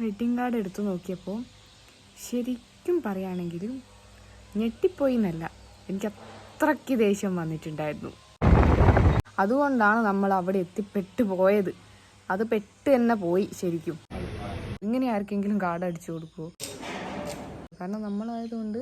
Wedding card എടുത്തു നോക്കിയപ്പോൾ ശരിക്കും പറയുകയാണെങ്കിൽ ഞെട്ടിപ്പോയി എന്നല്ല എനിക്ക് അത്രയ്ക്ക് ദേഷ്യം വന്നിട്ടുണ്ടായിരുന്നു. അതുകൊണ്ടാണ് നമ്മൾ അവിടെ എത്തിപ്പെട്ടു പോയത്. അത് പെട്ട് തന്നെ പോയി ശരിക്കും. ഇങ്ങനെ ആർക്കെങ്കിലും കാർഡ് അടിച്ചു കൊടുക്കുമോ കാരണം നമ്മളായതുകൊണ്ട്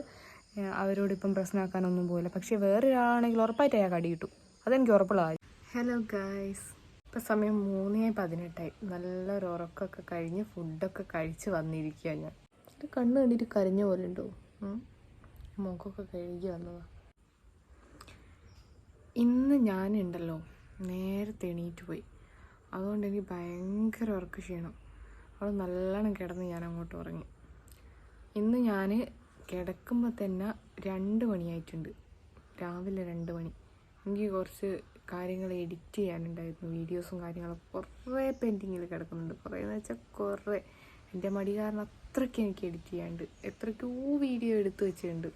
അവരോട് ഇപ്പം പ്രശ്നമാക്കാനൊന്നും പോയില്ല പക്ഷേ വേറൊരാളാണെങ്കിൽ ഉറപ്പായിട്ട് അയാൾ അടി കിട്ടും. അതെനിക്ക് ഉറപ്പുള്ള കാര്യം. ഹലോ ഗായ്സ് ഇപ്പം സമയം മൂന്നേ പതിനെട്ടായി. നല്ലൊരു ഉറക്കമൊക്കെ കഴിഞ്ഞ് ഫുഡൊക്കെ കഴിച്ച് വന്നിരിക്കുക ഞാൻ. എന്റെ കണ്ണ് കണ്ടിട്ട് കരഞ്ഞ പോലെ ഉണ്ടോ? മുഖമൊക്കെ കഴുകി വന്നതാ. ഇന്ന് ഞാനുണ്ടല്ലോ നേരത്തെ എണീറ്റ് പോയി. അതുകൊണ്ട് എനിക്ക് ഭയങ്കര ഉറക്ക ക്ഷീണം. അവിടെ നല്ലോണം കിടന്ന് ഞാൻ അങ്ങോട്ട് ഉറങ്ങി. ഇന്ന് ഞാൻ കിടക്കുമ്പോൾ തന്നെ രണ്ട് മണിയായിട്ടുണ്ട്. രാവിലെ രണ്ട് മണി. എനിക്ക് കുറച്ച് കാര്യങ്ങൾ എഡിറ്റ് ചെയ്യാനുണ്ടായിരുന്നു. വീഡിയോസും കാര്യങ്ങളൊക്കെ കുറേ പെൻഡിങ്ങിൽ കിടക്കുന്നുണ്ട്. കുറേ എന്ന് വെച്ചാൽ കുറേ. എന്റെ മടി കാരണം അത്രയ്ക്ക് എനിക്ക് എഡിറ്റ് ചെയ്യാണ്ട് എത്രയ്ക്കോ വീഡിയോ എടുത്തു വെച്ചിട്ടുണ്ട്.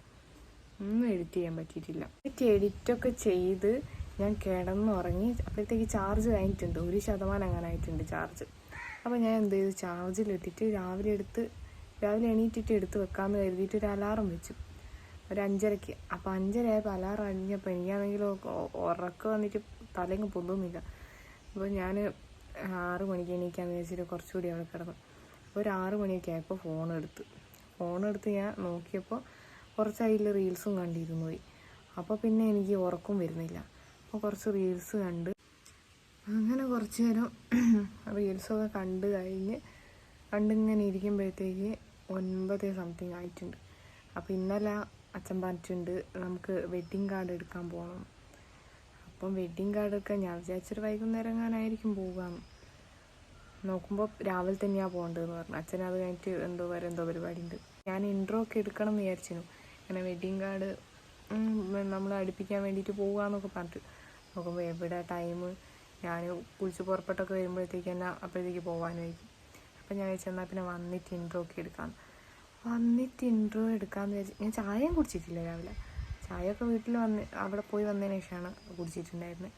ഒന്നും എഡിറ്റ് ചെയ്യാൻ പറ്റിയിട്ടില്ല. എനിക്ക് എഡിറ്റൊക്കെ ചെയ്ത് ഞാൻ കിടന്നുറങ്ങി. അപ്പോഴത്തേക്ക് ചാർജ് കഴിഞ്ഞിട്ടുണ്ട്. ഒരു ശതമാനം അങ്ങനെ ആയിട്ടുണ്ട് ചാർജ് അപ്പോൾ ഞാൻ എന്ത് ചെയ്തു? ചാർജിലിട്ടിട്ട് രാവിലെ എടുത്ത് രാവിലെ എണീറ്റിട്ട് എടുത്ത് വെക്കാമെന്ന് കരുതിയിട്ട് ഒരു അലാറം വെച്ചു. ഒരു അഞ്ചരയ്ക്ക് അപ്പോൾ അഞ്ചരയായപ്പോൾ അലാറം അടിഞ്ഞപ്പോൾ എനിക്കാണെങ്കിൽ ഉറക്കം വന്നിട്ട് തലയും പൊന്തുന്നില്ല. അപ്പോൾ ഞാൻ ആറ് മണിക്ക് എണീക്കാൻ വെച്ചിട്ട് കുറച്ചുകൂടി അവിടെ കിടന്നു. അപ്പോൾ ഒരു ആറ് മണിയൊക്കെ ആയപ്പോൾ ഫോൺ എടുത്ത് ഫോൺ എടുത്ത് ഞാൻ നോക്കിയപ്പോൾ കുറച്ച് അതിൽ റീൽസും കണ്ടിരുന്നു പോയി. അപ്പോൾ പിന്നെ എനിക്ക് ഉറക്കം വരുന്നില്ല. അപ്പോൾ കുറച്ച് റീൽസ് കണ്ട് അങ്ങനെ കുറച്ച് നേരം റീൽസൊക്കെ കണ്ട് കഴിഞ്ഞ് കണ്ടിങ്ങനെ ഇരിക്കുമ്പോഴത്തേക്ക് ഒൻപത് സംതിങ് ആയിട്ടുണ്ട്. അപ്പോൾ ഇന്നലെ അച്ഛൻ പറഞ്ഞിട്ടുണ്ട് നമുക്ക് വെഡ്ഡിങ് കാർഡ് എടുക്കാൻ പോകണം അപ്പം വെഡ്ഡിങ് കാർഡ് എടുക്കാൻ ഞാൻ വിചാരിച്ചൊരു വൈകുന്നേരം എങ്ങാനായിരിക്കും പോകാമെന്ന് നോക്കുമ്പോൾ രാവിലെ തന്നെയാണ് പോകേണ്ടതെന്ന് പറഞ്ഞു. അച്ഛൻ അത് കഴിഞ്ഞിട്ട് എന്തോ വരെ എന്തോ പരിപാടി ഉണ്ട് ഞാൻ ഇൻട്രോ ഒക്കെ എടുക്കണം എന്ന് വിചാരിച്ചിരുന്നു അങ്ങനെ വെഡ്ഡിങ് കാർഡ് നമ്മൾ അടുപ്പിക്കാൻ വേണ്ടിയിട്ട് പോകാമെന്നൊക്കെ പറഞ്ഞിട്ട്. നോക്കുമ്പോൾ എവിടെ ടൈം ഞാൻ കുളിച്ച് പുറപ്പെട്ടൊക്കെ വരുമ്പോഴത്തേക്ക് തന്നെ അപ്പോഴത്തേക്ക് പോകാനായിരിക്കും അപ്പം ഞാൻ ചെന്നാൽ പിന്നെ വന്നിട്ട് ഇൻട്രോ ഒക്കെ എടുക്കാം വന്നിട്ട് ഇൻട്രോ എടുക്കാമെന്ന് വിചാരിച്ചു. ഞാൻ ചായയും കുടിച്ചിട്ടില്ല രാവിലെ. ചായയൊക്കെ വീട്ടിൽ വന്ന് അവിടെ പോയി വന്നതിന് ശേഷമാണ് കുടിച്ചിട്ടുണ്ടായിരുന്നത്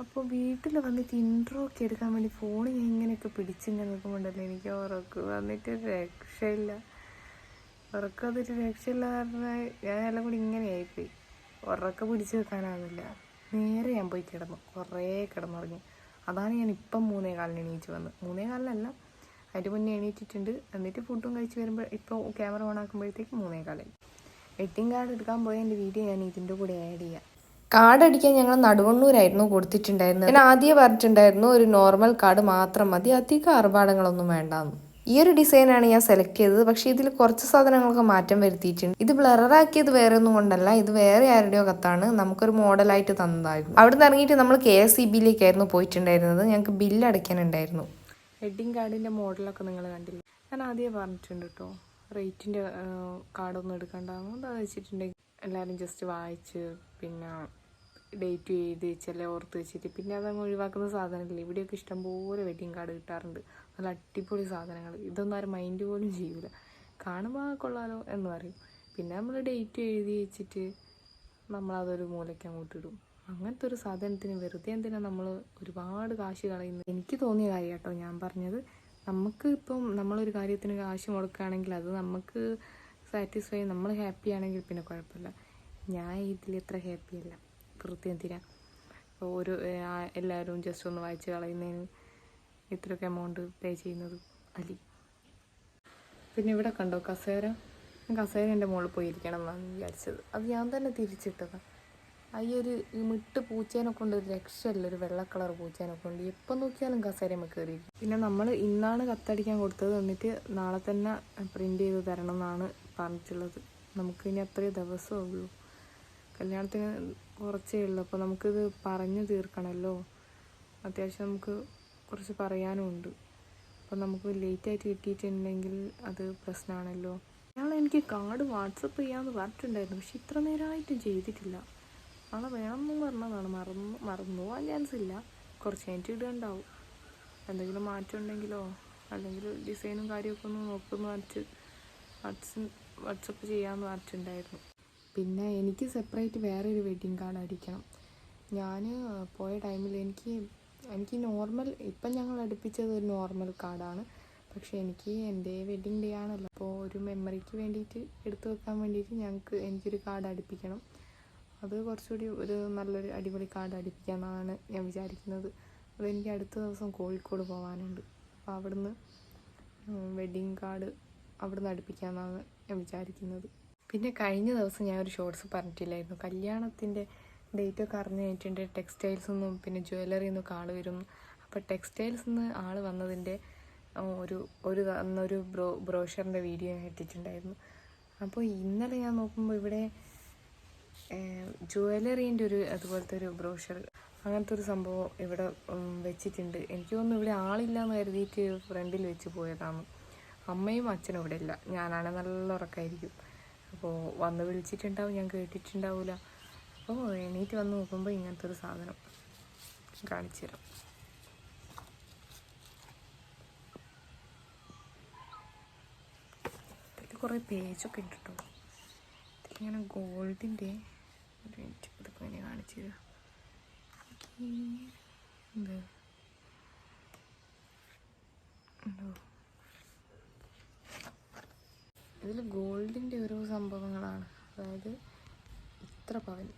അപ്പോൾ വീട്ടിൽ വന്നിട്ട് ഇൻട്രോ ഒക്കെ എടുക്കാൻ വേണ്ടി ഫോണിൽ ഞാൻ ഇങ്ങനെയൊക്കെ പിടിച്ചിങ്ങനെ നിൽക്കുമ്പോണ്ടല്ലോ എനിക്ക് ഉറക്ക് വന്നിട്ട് രക്ഷയില്ല. ഉറക്കം വന്നിട്ട് രക്ഷയില്ല പറഞ്ഞാൽ ഞാൻ എല്ലാം കൂടി ഇങ്ങനെ ആയിപ്പോയി ഉറക്കം പിടിച്ച് വെക്കാനാവുന്നില്ല നേരെ ഞാൻ പോയി കിടന്നു. കുറേ കിടന്നുറങ്ങി. അതാണ് ഞാൻ ഇപ്പം മൂന്നേ കാലിന് എണീച്ച് വന്നത്. മൂന്നേ കാലിനല്ല അതിന്റെ മുന്നേ എണീറ്റിട്ടുണ്ട്. എന്നിട്ട് ഫുഡും കഴിച്ച് വരുമ്പോൾ ഇപ്പോൾ ക്യാമറ ഓൺ ആക്കുമ്പോഴത്തേക്ക് മൂന്നേ കാലായി. വെഡിങ് കാർഡ് എടുക്കാൻ പോയ എന്റെ വീഡിയോ ഞാൻ ഇതിന്റെ കൂടെ ആഡ് ചെയ്യാം. കാർഡ് അടിക്കാൻ ഞങ്ങൾ നടുവണ്ണൂരായിരുന്നു കൊടുത്തിട്ടുണ്ടായിരുന്നത്. ഞാൻ ആദ്യം പറഞ്ഞിട്ടുണ്ടായിരുന്നു ഒരു നോർമൽ കാർഡ് മാത്രം മതി അധികം ആർഭാടങ്ങളൊന്നും വേണ്ടാന്ന്. ഈ ഒരു ഡിസൈനാണ് ഞാൻ സെലക്ട് ചെയ്തത്. പക്ഷേ ഇതിൽ കുറച്ച് സാധനങ്ങളൊക്കെ മാറ്റം വരുത്തിയിട്ടുണ്ട്. ഇത് ബ്ലറാക്കിയത് വേറെ ഒന്നും കൊണ്ടല്ല ഇത് വേറെ ആരുടെയോ കത്താണ്. നമുക്കൊരു മോഡലായിട്ട് തന്നതായിരുന്നു. അവിടെ നിന്ന് ഇറങ്ങിയിട്ട് നമ്മൾ കെ എസ് സി ബിയിലേക്കായിരുന്നു പോയിട്ടുണ്ടായിരുന്നത്. ഞങ്ങൾക്ക് ബില്ല് അടയ്ക്കാനുണ്ടായിരുന്നു. വെഡിങ് കാർഡിന്റെ മോഡലൊക്കെ നിങ്ങൾ കണ്ടില്ലേ? ഞാൻ ആദ്യമേ പറഞ്ഞിട്ടുണ്ട് കേട്ടോ റേറ്റിന്റെ കാർഡൊന്നും എടുക്കണ്ടാകും അത് വെച്ചിട്ടുണ്ടെങ്കിൽ എല്ലാവരും ജസ്റ്റ് വായിച്ച് പിന്നെ ഡേറ്റ് എഴുതി വെച്ചല്ലേ ഓർത്ത് വെച്ചിട്ട്. പിന്നെ അതങ്ങ് ഒഴിവാക്കുന്ന സാധനമില്ല? ഇവിടെയൊക്കെ ഇഷ്ടംപോലെ വെഡിങ് കാർഡ് കിട്ടാറുണ്ട്. നല്ല അടിപൊളി സാധനങ്ങൾ. ഇതൊന്നും ആരും മൈൻഡ് പോലും ചെയ്യൂല. കാണുമ്പോൾ കൊള്ളാലോ എന്ന് പറയും. പിന്നെ നമ്മൾ ഡേറ്റ് എഴുതി വെച്ചിട്ട് നമ്മളതൊരു മൂലയ്ക്ക് അങ്ങോട്ട് ഇടും. അങ്ങനത്തെ ഒരു സാധനത്തിന് വെറുതെ എന്തിനാ നമ്മൾ ഒരുപാട് കാശ് കളയുന്നത്? എനിക്ക് തോന്നിയ കാര്യം കേട്ടോ ഞാൻ പറഞ്ഞത്. നമുക്ക് ഇപ്പം നമ്മളൊരു കാര്യത്തിന് കാശ് മുടക്കുകയാണെങ്കിൽ അത് നമുക്ക് സാറ്റിസ്ഫൈ നമ്മൾ ഹാപ്പി ആണെങ്കിൽ പിന്നെ കുഴപ്പമില്ല. ഞാൻ ഇതിൽ എത്ര ഹാപ്പി അല്ല. വെറുതെ എന്തിനാ? എല്ലാവരും ജസ്റ്റ് ഒന്ന് വായിച്ച് കളയുന്നതിന് ഇത്രയൊക്കെ എമൗണ്ട് പേ ചെയ്യുന്നത് അലി. പിന്നെ ഇവിടെ കണ്ടോ കസേര? കസേര എന്റെ മുകളിൽ പോയിരിക്കണം എന്നാണ് വിചാരിച്ചത്. അത് ഞാൻ തന്നെ തിരിച്ചിട്ടതാണ് ഈ ഒരു മിട്ട് പൂച്ചേനെ കൊണ്ട് ഒരു രക്ഷയില്ല ഒരു വെള്ള കളർ പൂച്ചേനെ കൊണ്ട്. എപ്പം നോക്കിയാലും കസേരമ്മ കയറി പിന്നെ നമ്മൾ ഇന്നാണ് കത്തടിക്കാൻ കൊടുത്തത് എന്നിട്ട് നാളെ തന്നെ പ്രിന്റ് ചെയ്ത് തരണം എന്നാണ് പറഞ്ഞിട്ടുള്ളത്. നമുക്ക് ഇനി അത്രയും ദിവസമേ ഉള്ളൂ. കല്യാണത്തിന് കുറച്ചേ ഉള്ളൂ. അപ്പോൾ നമുക്കിത് പറഞ്ഞു തീർക്കണമല്ലോ അത്യാവശ്യം നമുക്ക് കുറച്ച് പറയാനും ഉണ്ട്. അപ്പോൾ നമുക്ക് ലേറ്റായിട്ട് കിട്ടിയിട്ടുണ്ടെങ്കിൽ അത് പ്രശ്നമാണല്ലോ അയാൾ എനിക്ക് കാർഡ് വാട്സപ്പ് ചെയ്യാമെന്ന് പറഞ്ഞിട്ടുണ്ടായിരുന്നു. പക്ഷെ ഇത്ര നേരമായിട്ടും ചെയ്തിട്ടില്ല. നാളെ വേണമെന്നും പറഞ്ഞതാണ്. മറന്നു മറന്നു പോകാൻ ചാൻസ് ഇല്ല. കുറച്ച് കഴിഞ്ഞിട്ട് ഇടുണ്ടാവും. എന്തെങ്കിലും മാറ്റം ഉണ്ടെങ്കിലോ അല്ലെങ്കിൽ ഡിസൈനും കാര്യമൊക്കെ ഒന്ന് നോക്കുമെന്ന് വരച്ച് വാട്സ് വാട്സപ്പ് ചെയ്യാമെന്ന് പറഞ്ഞിട്ടുണ്ടായിരുന്നു. പിന്നെ എനിക്ക് സെപ്പറേറ്റ് വേറെ ഒരു വെഡ്ഡിങ് കാർഡ് അടിക്കണം ഞാൻ പോയ ടൈമിൽ എനിക്ക് എനിക്ക് നോർമൽ ഇപ്പം ഞങ്ങൾ അടുപ്പിച്ചത് ഒരു നോർമൽ കാർഡാണ് പക്ഷേ എനിക്ക് എന്റെ വെഡ്ഡിങ് ഡേ ആണല്ലോ. അപ്പോൾ ഒരു മെമ്മറിക്ക് വേണ്ടിയിട്ട് എടുത്തു വെക്കാൻ വേണ്ടിയിട്ട് ഞങ്ങൾക്ക് എനിക്കൊരു കാർഡ് അടുപ്പിക്കണം. അത് കുറച്ചുകൂടി ഒരു നല്ലൊരു അടിപൊളി കാർഡ് അടിപ്പിക്കാമെന്നാണ് ഞാൻ വിചാരിക്കുന്നത്. അതെനിക്ക് അടുത്ത ദിവസം കോഴിക്കോട് പോകാനുണ്ട് അപ്പോൾ അവിടുന്ന് വെഡ്ഡിങ് കാർഡ് അവിടുന്ന് അടുപ്പിക്കാമെന്നാണ് ഞാൻ വിചാരിക്കുന്നത്. പിന്നെ കഴിഞ്ഞ ദിവസം ഞാൻ ഒരു ഷോർട്സ് പറഞ്ഞിട്ടില്ലായിരുന്നു. കല്യാണത്തിന്റെ ഡേറ്റ് ഒക്കെ അറിഞ്ഞു കഴിഞ്ഞിട്ടുണ്ട്. ടെക്സ്റ്റൈൽസ് നിന്നും പിന്നെ ജ്വല്ലറി നിന്നൊക്കെ ആൾ വരും അപ്പോൾ ടെക്സ്റ്റൈൽസ് നിന്ന് ആൾ വന്നതിന്റെ ഒരു ഒരു അന്നൊരു ബ്രോ ബ്രോഷറിന്റെ വീഡിയോ ഞാൻ ഇട്ടിട്ടുണ്ടായിരുന്നു. അപ്പോൾ ഇന്നലെ ഞാൻ നോക്കുമ്പോൾ ഇവിടെ ജ്വല്ലറീന്റെ ഒരു അതുപോലത്തെ ഒരു ബ്രോഷർ അങ്ങനത്തെ ഒരു സംഭവം ഇവിടെ വെച്ചിട്ടുണ്ട്. എനിക്ക് തോന്നുന്നു ഇവിടെ ആളില്ലാന്ന് കരുതിയിട്ട് ഫ്രണ്ടിൽ വെച്ച് പോയതാണ്. അമ്മയും അച്ഛനും ഇവിടെ ഇല്ല. ഞാനാണ് നല്ല ഉറക്കമായിരിക്കും അപ്പോൾ വന്ന് വിളിച്ചിട്ടുണ്ടാവും. ഞാൻ കേട്ടിട്ടുണ്ടാവില്ല അപ്പോൾ എണീറ്റ് വന്ന് നോക്കുമ്പോൾ ഇങ്ങനത്തെ ഒരു സാധനം കാണിച്ചു തരാം. കുറേ പേജൊക്കെ ഉണ്ട് ഇതിലിങ്ങനെ ഗോൾഡിന്റെ ഒരു മിനിറ്റ് ഇതൊക്കെ കാണിച്ചു ഇതിൽ ഗോൾഡിന്റെ സംഭവങ്ങളാണ്. അതായത് ഇത്ര പവൻ.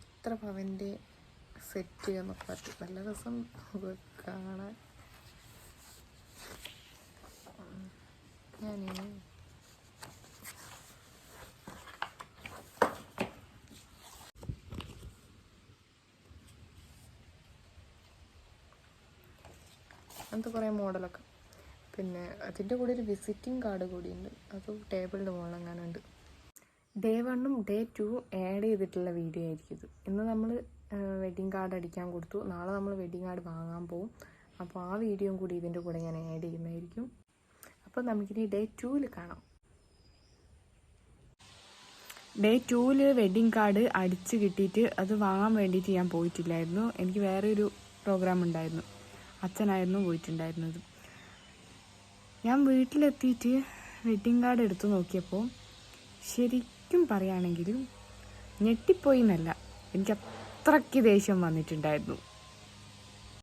ഇത്ര പവന്റെ സെറ്റ് എന്നൊക്കെ പറ്റും നല്ല രസം കാണാൻ ഞാൻ അങ്ങനത്തെ കുറേ മോഡലൊക്കെ. പിന്നെ അതിന്റെ കൂടെ ഒരു വിസിറ്റിംഗ് കാർഡ് കൂടിയുണ്ട്. അത് ടേബിളിന്റെ മുകളിലങ്ങാനുണ്ട്. ഡേ വണ്ണും ഡേ ടു ആഡ് ചെയ്തിട്ടുള്ള വീഡിയോ ആയിരിക്കും ഇത്. ഇന്ന് നമ്മൾ വെഡ്ഡിങ് കാർഡ് അടിക്കാൻ കൊടുത്തു. നാളെ നമ്മൾ വെഡ്ഡിങ് കാർഡ് വാങ്ങാൻ പോകും അപ്പോൾ ആ വീഡിയോയും കൂടി ഇതിന്റെ കൂടെ ഞാൻ ആഡ് ചെയ്യുന്നതായിരിക്കും. അപ്പോൾ നമുക്കിനി ഡേ ടൂവിൽ കാണാം. ഡേ ടൂവിൽ വെഡ്ഡിങ് കാർഡ് അടിച്ച് കിട്ടിയിട്ട് അത് വാങ്ങാൻ വേണ്ടിയിട്ട് ഞാൻ പോയിട്ടില്ലായിരുന്നു. എനിക്ക് വേറെ ഒരു പ്രോഗ്രാം ഉണ്ടായിരുന്നു. അച്ഛനായിരുന്നു പോയിട്ടുണ്ടായിരുന്നത്. ഞാൻ വീട്ടിലെത്തിയിട്ട് വെഡ്ഡിങ് കാർഡ് എടുത്തു നോക്കിയപ്പോൾ ശരിക്കും പറയുകയാണെങ്കിൽ ഞെട്ടിപ്പോയി എന്നല്ല എനിക്ക് അത്രയ്ക്ക് ദേഷ്യം വന്നിട്ടുണ്ടായിരുന്നു.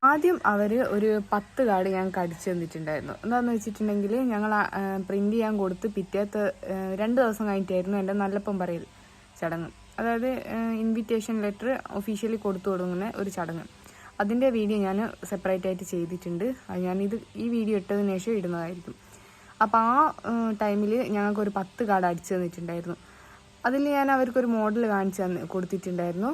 ആദ്യം അവർ ഒരു പത്ത് കാർഡ് ഞാൻ കടിച്ചു തന്നിട്ടുണ്ടായിരുന്നു. എന്താണെന്ന് വെച്ചിട്ടുണ്ടെങ്കിൽ ഞങ്ങൾ പ്രിന്റ് ചെയ്യാൻ കൊടുത്ത് പിറ്റേത്ത് രണ്ട് ദിവസം കഴിഞ്ഞിട്ടായിരുന്നു എന്റെ നല്ലപ്പം പറയൽ ചടങ്ങ്. അതായത് ഇൻവിറ്റേഷൻ ലെറ്റർ ഒഫീഷ്യലി കൊടുത്തു തുടങ്ങുന്ന ഒരു ചടങ്ങ്. അതിന്റെ വീഡിയോ ഞാൻ സെപ്പറേറ്റ് ആയിട്ട് ചെയ്തിട്ടുണ്ട്. ഞാനിത് ഈ വീഡിയോ ഇട്ടതിന് ശേഷം ഇടുന്നതായിരിക്കും. അപ്പോൾ ആ ടൈമിൽ ഞങ്ങൾക്കൊരു പത്ത് കാർഡ് അടിച്ചു തന്നിട്ടുണ്ടായിരുന്നു. അതിൽ ഞാൻ അവർക്കൊരു മോഡൽ കാണിച്ചു തന്ന് കൊടുത്തിട്ടുണ്ടായിരുന്നു.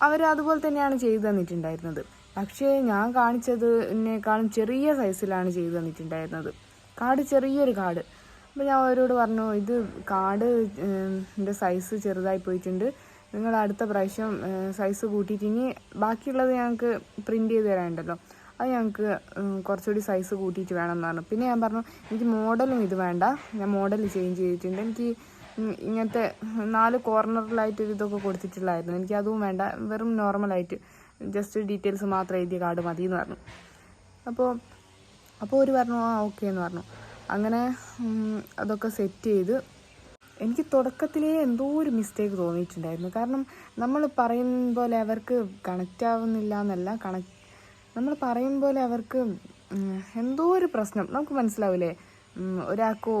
അവർ അതുപോലെ തന്നെയാണ് ചെയ്തു തന്നിട്ടുണ്ടായിരുന്നത്. പക്ഷേ ഞാൻ കാണിച്ചതിനേക്കാളും ചെറിയ സൈസിലാണ് ചെയ്തു തന്നിട്ടുണ്ടായിരുന്നത്. കാർഡ് ചെറിയൊരു കാർഡ് അപ്പോൾ ഞാൻ അവരോട് പറഞ്ഞു ഇത് കാർഡ് എന്റെ സൈസ് ചെറുതായി പോയിട്ടുണ്ട്. നിങ്ങൾ അടുത്ത പ്രാവശ്യം സൈസ് കൂട്ടിയിട്ട് ഇനി ബാക്കിയുള്ളത് ഞങ്ങൾക്ക് പ്രിന്റ് ചെയ്ത് തരാനുണ്ടല്ലോ. അത് ഞങ്ങൾക്ക് കുറച്ചുകൂടി സൈസ് കൂട്ടിയിട്ട് വേണം എന്ന് പറഞ്ഞു പിന്നെ ഞാൻ പറഞ്ഞു എനിക്ക് മോഡലും ഇത് വേണ്ട. ഞാൻ മോഡൽ ചേഞ്ച് ചെയ്തിട്ടുണ്ട്. എനിക്ക് ഇങ്ങനത്തെ നാല് കോർണറിലായിട്ട് ഇതൊക്കെ കൊടുത്തിട്ടുള്ളായിരുന്നു എനിക്ക് അതും വേണ്ട. വെറും നോർമലായിട്ട് ജസ്റ്റ് ഡീറ്റെയിൽസ് മാത്രം എഴുതിയ കാർഡ് മതി എന്ന് പറഞ്ഞു. അപ്പോൾ അപ്പോൾ ഒരു പറഞ്ഞു ആ ഓക്കെ എന്ന് പറഞ്ഞു. അങ്ങനെ അതൊക്കെ സെറ്റ് ചെയ്ത് എനിക്ക് തുടക്കത്തിലേ എന്തോ ഒരു മിസ്റ്റേക്ക് തോന്നിയിട്ടുണ്ടായിരുന്നു. കാരണം നമ്മൾ പറയും പോലെ അവർക്ക് കണക്റ്റ് ആവുന്നില്ല എന്നല്ല കണക്ട് നമ്മൾ പറയും പോലെ അവർക്ക് എന്തോ ഒരു പ്രശ്നം. നമുക്ക് മനസ്സിലാവില്ലേ? ഒരാൾക്ക്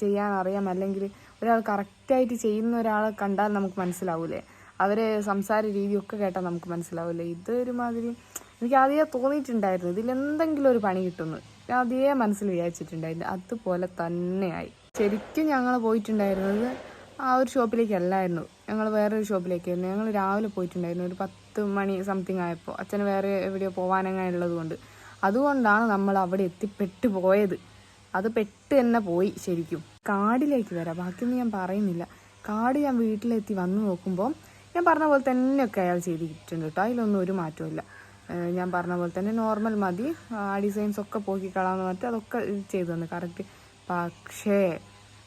ചെയ്യാൻ അറിയാം അല്ലെങ്കിൽ ഒരാൾ കറക്റ്റായിട്ട് ചെയ്യുന്ന ഒരാളെ കണ്ടാൽ നമുക്ക് മനസ്സിലാവൂലേ? അവരെ സംസാര രീതിയൊക്കെ കേട്ടാൽ നമുക്ക് മനസ്സിലാവില്ലേ ഇതൊരുമാതിരി എനിക്ക് ആദ്യമേ തോന്നിയിട്ടുണ്ടായിരുന്നു. ഇതിൽ എന്തെങ്കിലും ഒരു പണി കിട്ടുന്നു ആദ്യമേ മനസ്സിൽ വിചാരിച്ചിട്ടുണ്ടായിരുന്നു. അതുപോലെ തന്നെയായി ശരിക്കും ഞങ്ങൾ പോയിട്ടുണ്ടായിരുന്നത് ആ ഒരു ഷോപ്പിലേക്ക് അല്ലായിരുന്നു ഞങ്ങൾ വേറൊരു ഷോപ്പിലേക്കായിരുന്നു. ഞങ്ങൾ രാവിലെ പോയിട്ടുണ്ടായിരുന്നു. ഒരു പത്ത് മണി സംതിങ് ആയപ്പോൾ അച്ഛന് വേറെ എവിടെയോ പോകാനങ്ങനെ ഉള്ളത് കൊണ്ട്. അതുകൊണ്ടാണ് നമ്മൾ അവിടെ എത്തിപ്പെട്ട് പോയത്. അത് പെട്ട് തന്നെ പോയി ശരിക്കും. കാടിലേക്ക് വരാം. ബാക്കിയൊന്നും ഞാൻ പറയുന്നില്ല. കാട് ഞാൻ വീട്ടിലെത്തി വന്നു നോക്കുമ്പോൾ ഞാൻ പറഞ്ഞ പോലെ തന്നെയൊക്കെ അയാൾ ചെയ്തിട്ടുണ്ട് കേട്ടോ. അതിലൊന്നും ഒരു മാറ്റമില്ല ഞാൻ പറഞ്ഞ പോലെ തന്നെ നോർമൽ മതി. ആ ഡിസൈൻസ് ഒക്കെ പോക്കിക്കളാന്ന് പറഞ്ഞിട്ട് അതൊക്കെ ചെയ്തു തന്നു. കറക്റ്റ് പക്ഷേ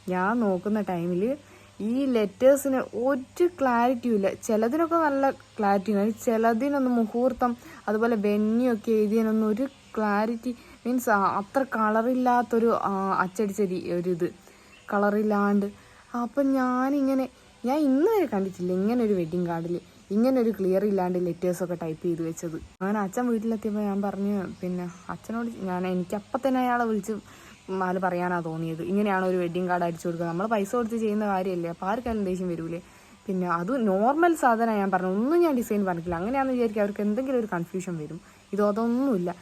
ഞാൻ നോക്കുന്ന ടൈമിൽ ഈ ലെറ്റേഴ്സിന് ഒരു ക്ലാരിറ്റിയും ഇല്ല ചിലതിനൊക്കെ നല്ല ക്ലാരിറ്റി ഉണ്ട് ചിലതിനൊന്നും മുഹൂർത്തം അതുപോലെ വെന്യൊക്കെ എഴുതിയതിനൊന്നും ഒരു ക്ലാരിറ്റി മീൻസ് അത്ര കളറില്ലാത്തൊരു അച്ചടിച്ച ഒരിത്. കളറില്ലാണ്ട്. അപ്പം ഞാനിങ്ങനെ ഞാൻ ഇന്ന് വരെ കണ്ടിട്ടില്ല ഇങ്ങനെ ഒരു വെഡ്ഡിങ് കാർഡിൽ ഇങ്ങനെ ഒരു ക്ലിയർ ഇല്ലാണ്ട് ലെറ്റേഴ്സൊക്കെ ടൈപ്പ് ചെയ്ത് വെച്ചത്. അങ്ങനെ അച്ഛൻ വീട്ടിലെത്തിയപ്പോൾ ഞാൻ പറഞ്ഞു പിന്നെ അച്ഛനോട് ഞാൻ എനിക്ക് അപ്പം തന്നെ അയാളെ വിളിച്ച് അത് പറയാനാണ് തോന്നിയത്. ഇങ്ങനെയാണ് ഒരു വെഡ്ഡിങ് കാർഡ് അടിച്ചു കൊടുക്കുക നമ്മൾ പൈസ കൊടുത്ത് ചെയ്യുന്ന കാര്യമല്ലേ അപ്പോൾ ആർക്കാലും ദേഷ്യം വരൂലേ? പിന്നെ അത് നോർമൽ സാധനമാണ് ഞാൻ പറഞ്ഞു ഒന്നും ഞാൻ ഡിസൈൻ പറഞ്ഞിട്ടില്ല. അങ്ങനെയാണെന്ന് വിചാരിക്കും അവർക്ക് എന്തെങ്കിലും ഒരു കൺഫ്യൂഷൻ വരും. ഇതോ അതൊന്നുമില്ല.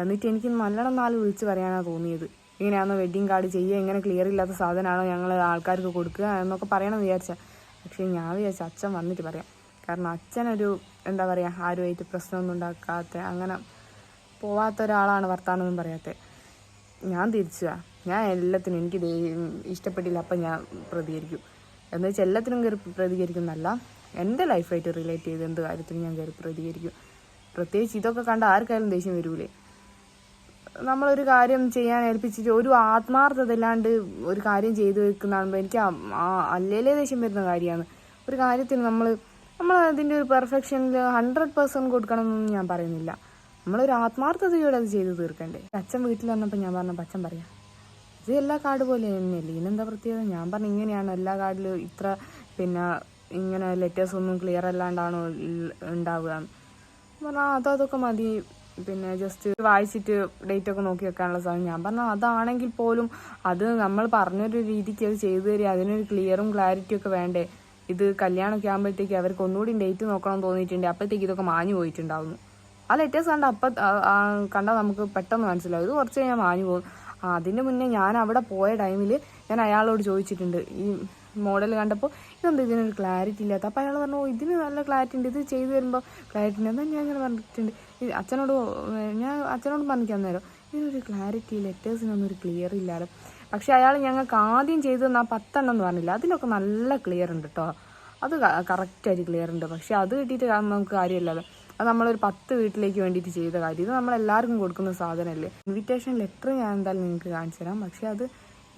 എന്നിട്ട് എനിക്ക് നല്ലോണം നാല് വിളിച്ച് പറയാനാണ് തോന്നിയത്. ഇങ്ങനെയാണോ വെഡ്ഡിങ് കാർഡ് ചെയ്യുക? ഇങ്ങനെ ക്ലിയർ ഇല്ലാത്ത സാധനമാണോ ഞങ്ങൾ ആൾക്കാർക്ക് കൊടുക്കുക എന്നൊക്കെ പറയണമെന്ന് വിചാരിച്ച. പക്ഷേ ഞാൻ വിചാരിച്ച അച്ഛൻ വന്നിട്ട് പറയാം. കാരണം അച്ഛനൊരു എന്താ പറയുക ആരുമായിട്ട് പ്രശ്നമൊന്നും ഉണ്ടാക്കാത്ത അങ്ങനെ പോവാത്ത ഒരാളാണ് വർത്താനൊന്നും പറയാത്തത് ഞാൻ തിരിച്ചാ ഞാൻ എല്ലാത്തിനും എനിക്ക് ഇഷ്ടപ്പെട്ടില്ല അപ്പം ഞാൻ പ്രതികരിക്കും. എന്ന് വെച്ചാൽ എല്ലാത്തിനും കയറി പ്രതികരിക്കുന്നല്ല എന്റെ ലൈഫായിട്ട് റിലേറ്റ് ചെയ്ത് എന്ത് കാര്യത്തിനും ഞാൻ കയറി പ്രതികരിക്കും. പ്രത്യേകിച്ച് ഇതൊക്കെ കണ്ട ആർക്കായാലും ദേഷ്യം വരൂലേ. നമ്മളൊരു കാര്യം ചെയ്യാൻ ഏൽപ്പിച്ചിട്ട് ഒരു ആത്മാർത്ഥത ഇല്ലാണ്ട് ഒരു കാര്യം ചെയ്തു വെക്കുന്നതാകുമ്പോൾ എനിക്ക് അല്ലേലേ ദേഷ്യം വരുന്ന കാര്യമാണ്. ഒരു കാര്യത്തിന് നമ്മൾ നമ്മൾ അതിന്റെ ഒരു പെർഫെക്ഷനിൽ ഹൺഡ്രഡ് പേഴ്സന്റ് കൊടുക്കണം എന്നൊന്നും ഞാൻ പറയുന്നില്ല. നമ്മളൊരു ആത്മാർത്ഥതയോടെ അത് ചെയ്ത് തീർക്കണ്ടേ? അച്ഛൻ വീട്ടിൽ വന്നപ്പോൾ ഞാൻ പറഞ്ഞപ്പോൾ അച്ഛൻ പറയാം ഇത് എല്ലാ കാർഡ് പോലെ തന്നെയല്ലേ ഇതിനെന്താ പ്രത്യേകത? ഞാൻ പറഞ്ഞു ഇങ്ങനെയാണ് എല്ലാ കാർഡിലും ഇത്ര പിന്നെ ഇങ്ങനെ ലെറ്റേഴ്സ് ഒന്നും ക്ലിയർ അല്ലാണ്ടാണോ ഉണ്ടാവുക? പറഞ്ഞാൽ അത് അതൊക്കെ മതി. പിന്നെ ജസ്റ്റ് വായിച്ചിട്ട് ഡേറ്റ് ഒക്കെ നോക്കി വെക്കാനുള്ള സാധനം. ഞാൻ പറഞ്ഞാൽ അതാണെങ്കിൽ പോലും അത് നമ്മൾ പറഞ്ഞൊരു രീതിക്ക് അത് ചെയ്തു തരിക. അതിനൊരു ക്ലിയറും ക്ലാരിറ്റിയും ഒക്കെ വേണ്ടേ? ഇത് കല്യാണമൊക്കെ ആകുമ്പോഴത്തേക്ക് അവർക്ക് ഒന്നുകൂടി ഡേറ്റ് നോക്കണം തോന്നിയിട്ടുണ്ട്. അപ്പോഴത്തേക്ക് ഇതൊക്കെ മാഞ്ഞു പോയിട്ടുണ്ടാവുന്നു. ആ ലെറ്റേഴ്സ് കണ്ട അപ്പം കണ്ടാൽ നമുക്ക് പെട്ടെന്ന് മനസ്സിലാവും. ഇത് കുറച്ച് കഴിഞ്ഞാൽ മാഞ്ഞു പോകും. അതിന്റെ മുന്നേ ഞാൻ അവിടെ പോയ ടൈമിൽ ഞാൻ അയാളോട് ചോദിച്ചിട്ടുണ്ട്. ഈ മോഡൽ കണ്ടപ്പോൾ ഇതെന്താ ഇതിനൊരു ക്ലാരിറ്റി ഇല്ലാത്ത? അപ്പോൾ അയാൾ പറഞ്ഞു "ഓ, ഇതിന് നല്ല ക്ലാരിറ്റി ഉണ്ട്. ഇത് ചെയ്തു വരുമ്പോൾ ക്ലാരിറ്റി ഉണ്ട്. എന്നാൽ ഞാൻ ഇങ്ങനെ പറഞ്ഞിട്ടുണ്ട്. ഈ അച്ഛനോട് ഞാൻ അച്ഛനോട് പറഞ്ഞിരിക്കാൻ നേരം ഇതിനൊരു ക്ലാരിറ്റി ലെറ്റേഴ്സിനൊന്നും ഒരു ക്ലിയർ ഇല്ലാലോ. പക്ഷെ അയാൾ ഞങ്ങൾക്ക് ആദ്യം ചെയ്തു തന്ന ആ പത്തെണ്ണം എന്ന് പറഞ്ഞില്ല. അതിലൊക്കെ നല്ല ക്ലിയർ ഉണ്ട് കേട്ടോ അത് കറക്റ്റായിട്ട് ക്ലിയർ ഉണ്ട്. പക്ഷെ അത് കിട്ടിയിട്ട് നമുക്ക് കാര്യമില്ലല്ലോ. അത് നമ്മളൊരു പത്ത് വീട്ടിലേക്ക് വേണ്ടിയിട്ട് ചെയ്ത കാര്യം. ഇത് നമ്മളെല്ലാവർക്കും കൊടുക്കുന്ന സാധനമല്ലേ? ഇൻവിറ്റേഷൻ ലെറ്റർ ഞാൻ എന്തായാലും നിങ്ങൾക്ക് കാണിച്ചു തരാം. പക്ഷേ അത്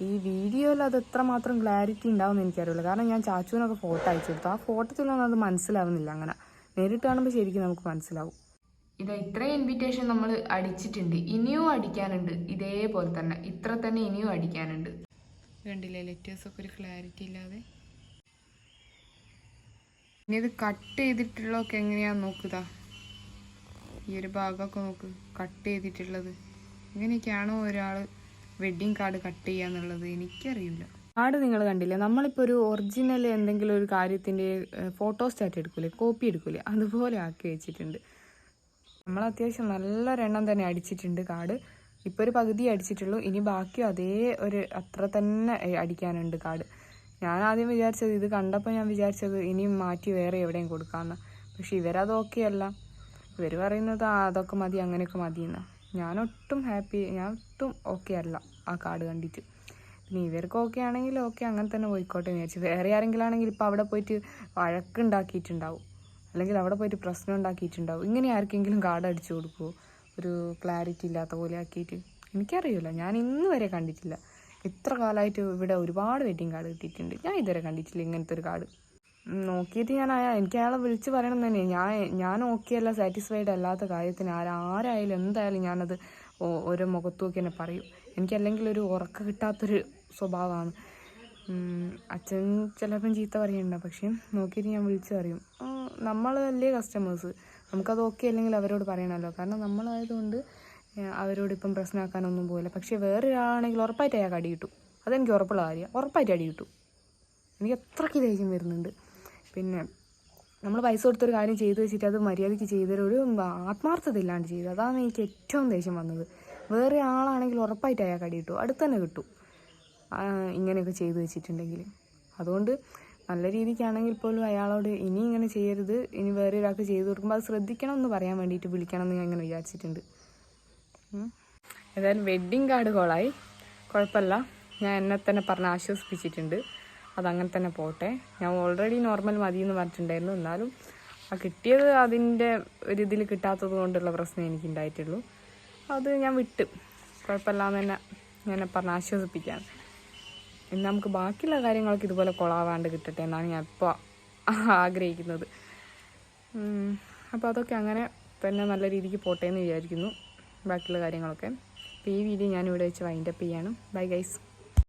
ഈ വീഡിയോയിൽ അത് എത്രമാത്രം ക്ലാരിറ്റി ഉണ്ടാവും എനിക്കറിയില്ല. കാരണം ഞാൻ ചാച്ചുവിനൊക്കെ ഫോട്ടോ അയച്ചു കൊടുത്തു ആ ഫോട്ടോത്തിലൊന്നും അത് മനസ്സിലാവുന്നില്ല അങ്ങനെ. നേരിട്ട് കാണുമ്പോൾ ശരിക്കും നമുക്ക് മനസ്സിലാവും. ഇത് ഇത്രയും ഇൻവിറ്റേഷൻ നമ്മൾ അടിച്ചിട്ടുണ്ട്. ഇനിയും അടിക്കാനുണ്ട്. ഇതേപോലെ തന്നെ. ഇത്ര തന്നെ ഇനിയും അടിക്കാനുണ്ട്. കണ്ടില്ലേ? ലെറ്റേഴ്സൊക്കെ ഒരു ക്ലാരിറ്റി ഇല്ലാതെ. ഇനി ഇത് കട്ട് ചെയ്തിട്ടുള്ളതൊക്കെ എങ്ങനെയാന്ന് നോക്കുക ഈ ഒരു ഭാഗമൊക്കെ നോക്ക് കട്ട് ചെയ്തിട്ടുള്ളത്. ഇങ്ങനെയൊക്കെയാണോ ഒരാൾ വെഡ്ഡിങ് കാർഡ് കട്ട് ചെയ്യാന്നുള്ളത്? എനിക്കറിയില്ല. കാർഡ് നിങ്ങൾ കണ്ടില്ലേ? നമ്മളിപ്പോൾ ഒരു ഒറിജിനൽ എന്തെങ്കിലും ഒരു കാര്യത്തിന്റെ ഫോട്ടോ സ്റ്റാറ്റ് എടുക്കൂലേ? കോപ്പി എടുക്കൂലേ? അതുപോലെ ആക്കി വെച്ചിട്ടുണ്ട്. നമ്മൾ അത്യാവശ്യം നല്ലൊരെണ്ണം തന്നെ അടിച്ചിട്ടുണ്ട് കാർഡ് ഇപ്പോൾ ഒരു പകുതി അടിച്ചിട്ടുള്ളൂ. ഇനി ബാക്കി അതേ ഒരു അത്ര തന്നെ അടിക്കാനുണ്ട് കാർഡ് ഞാൻ ആദ്യം വിചാരിച്ചത് ഇത് കണ്ടപ്പോൾ ഞാൻ വിചാരിച്ചത് ഇനിയും മാറ്റി വേറെ എവിടെയും കൊടുക്കാമെന്ന് പക്ഷെ ഇവരത് ഓക്കെ അല്ല. ഇവർ പറയുന്നത് "ആ, അതൊക്കെ മതി അങ്ങനെയൊക്കെ മതി എന്നാ ഞാനൊട്ടും ഹാപ്പി ഞാൻ ഒട്ടും ഓക്കെ അല്ല ആ കാർഡ് കണ്ടിട്ട്. പിന്നെ ഇവർക്ക് ഓക്കെ ആണെങ്കിൽ ഓക്കെ അങ്ങനെ തന്നെ പോയിക്കോട്ടെ എന്ന് വിചാരിച്ചു. വേറെ ആരെങ്കിലും ആണെങ്കിൽ ഇപ്പോൾ അവിടെ പോയിട്ട് വഴക്കുണ്ടാക്കിയിട്ടുണ്ടാവും അല്ലെങ്കിൽ അവിടെ പോയിട്ട് പ്രശ്നം ഉണ്ടാക്കിയിട്ടുണ്ടാവും. ഇങ്ങനെ ആർക്കെങ്കിലും കാർഡ് അടിച്ചു കൊടുക്കുമോ ഒരു ക്ലാരിറ്റി ഇല്ലാത്ത പോലെ ആക്കിയിട്ട്. എനിക്കറിയില്ല. ഞാൻ ഇന്ന് വരെ കണ്ടിട്ടില്ല. ഇത്ര കാലമായിട്ട് ഇവിടെ ഒരുപാട് വെഡിങ് കാർഡ് കിട്ടിയിട്ടുണ്ട്. ഞാൻ ഇതുവരെ കണ്ടിട്ടില്ല ഇങ്ങനത്തെ ഒരു കാർഡ്. നോക്കിയിട്ട് ഞാൻ അയാൾ എനിക്ക് അയാളെ വിളിച്ച് പറയണം തന്നെ. ഞാൻ ഞാൻ ഓക്കെയല്ല സാറ്റിസ്ഫൈഡ് അല്ലാത്ത കാര്യത്തിന്. ആരാരായാലും എന്തായാലും ഞാനത് ഓരോ മുഖത്തു നോക്കി തന്നെ പറയും. എനിക്കല്ലെങ്കിൽ ഒരു ഉറക്കം കിട്ടാത്തൊരു സ്വഭാവമാണ്. അച്ഛൻ ചിലപ്പം ചീത്ത പറയുന്നുണ്ട് പക്ഷേ നോക്കിയിട്ട് ഞാൻ വിളിച്ച് പറയും. നമ്മളല്ലേ കസ്റ്റമേഴ്സ് നമുക്കത് ഓക്കെ അല്ലെങ്കിൽ അവരോട് പറയണമല്ലോ കാരണം നമ്മളായതുകൊണ്ട് അവരോട് ഇപ്പം പ്രശ്നമാക്കാനൊന്നും പോകില്ല പക്ഷേ വേറൊരാളാണെങ്കിൽ ഉറപ്പായിട്ട് അയാൾക്ക് അടി കിട്ടും. അതെനിക്ക് ഉറപ്പുള്ള കാര്യമാണ് ഉറപ്പായിട്ട് അടി കിട്ടും. എനിക്ക് അത്രയ്ക്ക് ദേഷ്യം വരുന്നുണ്ട്. പിന്നെ നമ്മൾ പൈസ കൊടുത്തൊരു കാര്യം ചെയ്തു വെച്ചിട്ട് അത് മര്യാദയ്ക്ക് ചെയ്തൊരു ആത്മാർത്ഥത ഇല്ലാണ്ട് ചെയ്തു. അതാണ് എനിക്ക് ഏറ്റവും ദേഷ്യം വന്നത്. വേറെ ആളാണെങ്കിൽ ഉറപ്പായിട്ട് അയാൾ കടി കിട്ടും. അടുത്ത് തന്നെ കിട്ടും. ഇങ്ങനെയൊക്കെ ചെയ്തു വെച്ചിട്ടുണ്ടെങ്കിൽ അതുകൊണ്ട് നല്ല രീതിക്കാണെങ്കിൽ പോലും അയാളോട് ഇനി ഇങ്ങനെ ചെയ്യരുത്. ഇനി വേറെ ഒരാൾക്ക് ചെയ്തു കൊടുക്കുമ്പോൾ അത് ശ്രദ്ധിക്കണം എന്ന് പറയാൻ വേണ്ടിയിട്ട് വിളിക്കണം എന്ന് ഞാൻ ഇങ്ങനെ വിചാരിച്ചിട്ടുണ്ട്. ഏതായാലും വെഡ്ഡിങ് കാർഡ് കോളായി കുഴപ്പമില്ല. ഞാൻ എന്നെ തന്നെ പറഞ്ഞ് ആശ്വസിപ്പിച്ചിട്ടുണ്ട്. അതങ്ങനെ തന്നെ പോട്ടെ. ഞാൻ ഓൾറെഡി നോർമൽ മതി എന്ന് പറഞ്ഞിട്ടുണ്ടായിരുന്നു. എന്നാലും ആ കിട്ടിയത് അതിന്റെ ഒരു ഇതിൽ കിട്ടാത്തത് കൊണ്ടുള്ള പ്രശ്നം എനിക്ക് ഉണ്ടായിട്ടുള്ളൂ അത് ഞാൻ വിട്ട്. കുഴപ്പമില്ലാന്ന് തന്നെ ഞാൻ പറഞ്ഞ് ആശ്വസിപ്പിക്കാൻ ഇനി നമുക്ക് ബാക്കിയുള്ള കാര്യങ്ങളൊക്കെ ഇതുപോലെ കൊളാവാണ്ട് കിട്ടട്ടെ എന്നാണ് ഞാൻ ഇപ്പോൾ ആഗ്രഹിക്കുന്നത്. അപ്പോൾ അതൊക്കെ അങ്ങനെ തന്നെ നല്ല രീതിക്ക് പോട്ടെ എന്ന് വിചാരിക്കുന്നു. ബാക്കിയുള്ള കാര്യങ്ങളൊക്കെ. അപ്പോൾ ഈ വീഡിയോ ഞാൻ ഇവിടെ വെച്ച് വൈൻഡപ്പ് ചെയ്യാണ്. Bye guys